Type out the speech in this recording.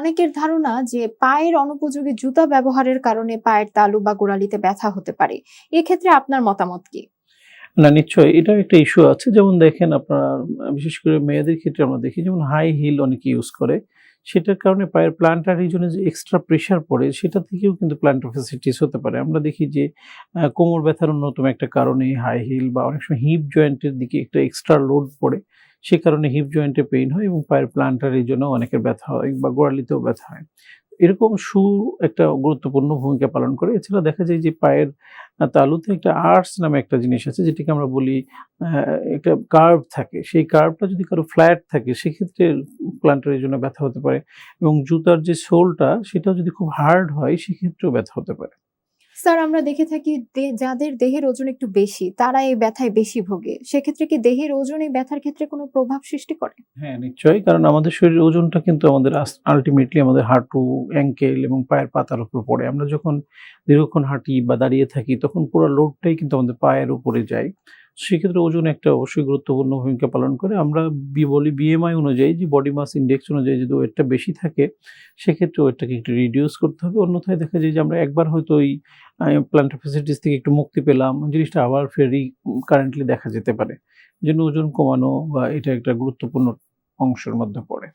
অনেকের ধারণা যে পায়ের অনুপযোগী জুতা ব্যবহারের কারণে পায়ের তালু বা গোড়ালিতে ব্যথা হতে পারে। এক্ষেত্রে আপনার মতামত কি? না, নিশ্চয়ই এটাও একটা ইস্যু আছে। যেমন দেখেন আপনার, বিশেষ করে মেয়েদের ক্ষেত্রে আমরা দেখি, যেমন হাই হিল অনেকে ইউজ করে। সেটার কারণে পায়ের প্লান্টার রিজনে যে এক্সট্রা প্রেশার পড়ে, সেটা থেকেও কিন্তু প্লান্টার ফেসিলিটিস হতে পারে। আমরা দেখি যে কোমর ব্যথার অন্যতম একটা কারণে হাই হিল বা অনেক সময় হিপ জয়েন্টের দিকে একটা এক্সট্রা লোড পড়ে। সে কারণে হিপ জয়েন্টে পেইন হয় এবং পায়ের প্লান্টার এই জন্য অনেকের ব্যথা হয় বা গোড়ালিতেও ব্যথা হয়। এরকম শু একটা গুরুত্বপূর্ণ ভূমিকা পালন করে। এছাড়া দেখা যায় যে পায়ের তালুতে একটা আর্টস নামে একটা জিনিস আছে, যেটাকে আমরা বলি একটা কার্ভ থাকে। সেই কার্ভটা যদি কারও ফ্ল্যাট থাকে, সেক্ষেত্রে প্লান্টারের জন্য ব্যথা হতে পারে এবং জুতার যে সোলটা সেটা যদি খুব হার্ড হয়, সেক্ষেত্রেও ব্যথা হতে পারে। স্যার, আমরা দেখে থাকি যাদের দেহের ওজন একটু বেশি, তারা এই ব্যথায় বেশি ভোগে। সেক্ষেত্রে কি দেহের ওজন এই ব্যথার ক্ষেত্রে কোনো প্রভাব সৃষ্টি করে? হ্যাঁ নিশ্চয়ই, কারণ আমাদের শরীরের ওজনটা কিন্তু আমাদের আলটিমেটলি আমাদের হাঁটু অ্যাঙ্কেল এবং পায়ের পাতার উপর পড়ে। আমরা যখন দীর্ঘক্ষণ হাঁটি বা দাঁড়িয়ে থাকি, তখন পুরো লোডটাই কিন্তু আমাদের পায়ের উপরে যায়। সেক্ষেত্রে ওজন একটা অবশ্যই গুরুত্বপূর্ণ ভূমিকা পালন করে। আমরা বলি বিএমআই অনুযায়ী যে বডি মাস ইন্ডেক্স অনুযায়ী যদি ওয়েটটা বেশি থাকে, সেক্ষেত্রে ওয়েটটাকে একটু রিডিউস করতে হবে। অন্যথায় দেখা যায় যে আমরা একবার হয়তো ওই প্ল্যান্টার ফেসিলিটিস থেকে একটু মুক্তি পেলাম, জিনিসটা আবার ফেরি কারেন্টলি দেখা যেতে পারে। জন্য ওজন কমানো বা এটা একটা গুরুত্বপূর্ণ অংশের মধ্যে পড়ে।